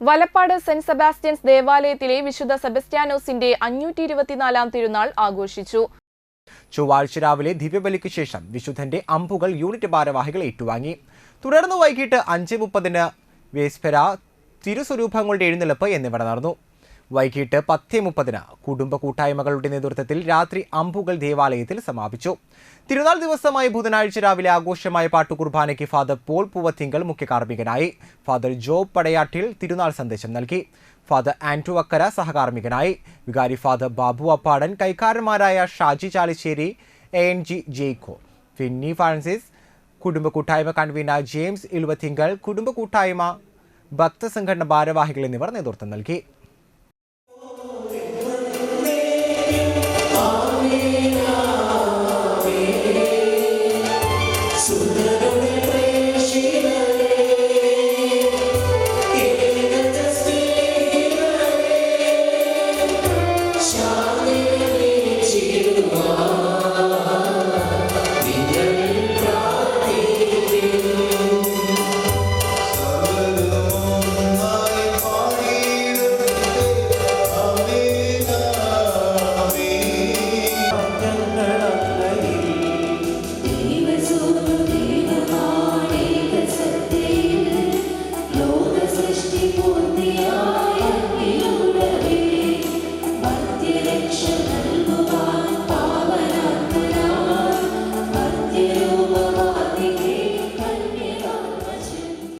Valappad saint Sebastian's ദേവാലയത്തിലെ വിശുദ്ധ സെബസ്റ്റ്യാനോസിന്റെ അഞ്ഞൂറ്റി ഇരുപത്തിനാലാം തിരുനാൾ ആഘോഷിച്ചു. ചൊവ്വാഴ്ച രാവിലെ ദിവ്യബലിക്ക് ശേഷം വിശുദ്ധന്റെ അമ്പുകൾ യൂണിറ്റ് ഭാരവാഹികൾ ഏറ്റുവാങ്ങി. തുടർന്ന് വൈകിട്ട് അഞ്ച് മുപ്പതിന് വേസ്പെര തിരുസ്വരൂപങ്ങളുടെ എഴുന്നള്ളിപ്പ് എന്നിവ നടന്നു. വൈകിട്ട് പത്തേ മുപ്പതിന് കുടുംബ കൂട്ടായ്മകളുടെ നേതൃത്വത്തിൽ രാത്രി അമ്പുകൾ ദേവാലയത്തിൽ സമാപിച്ചു. തിരുനാൾ ദിവസമായ ബുധനാഴ്ച രാവിലെ ആഘോഷമായ പാട്ടുകുർബാനയ്ക്ക് ഫാദർ പോൾ പൂവത്തിങ്കൽ മുഖ്യ കാർമ്മികനായി ഫാദർ ജോബ് പടയാട്ടിൽ തിരുനാൾ സന്ദേശം നൽകി. ഫാദർ ആൻഡ്രു അക്കര സഹകാർമ്മികനായി. വികാരി father Babu Appadan കൈക്കാരന്മാരായ Shaji Chalissery A N G Jaico Finny Francis കുടുംബ കൂട്ടായ്മ കൺവീനർ ജെയിംസ് ഇലുവത്തിങ്കൽ കുടുംബ കൂട്ടായ്മ ഭക്തസംഘടന ഭാരവാഹികൾ എന്നിവർ നേതൃത്വം നൽകി. direction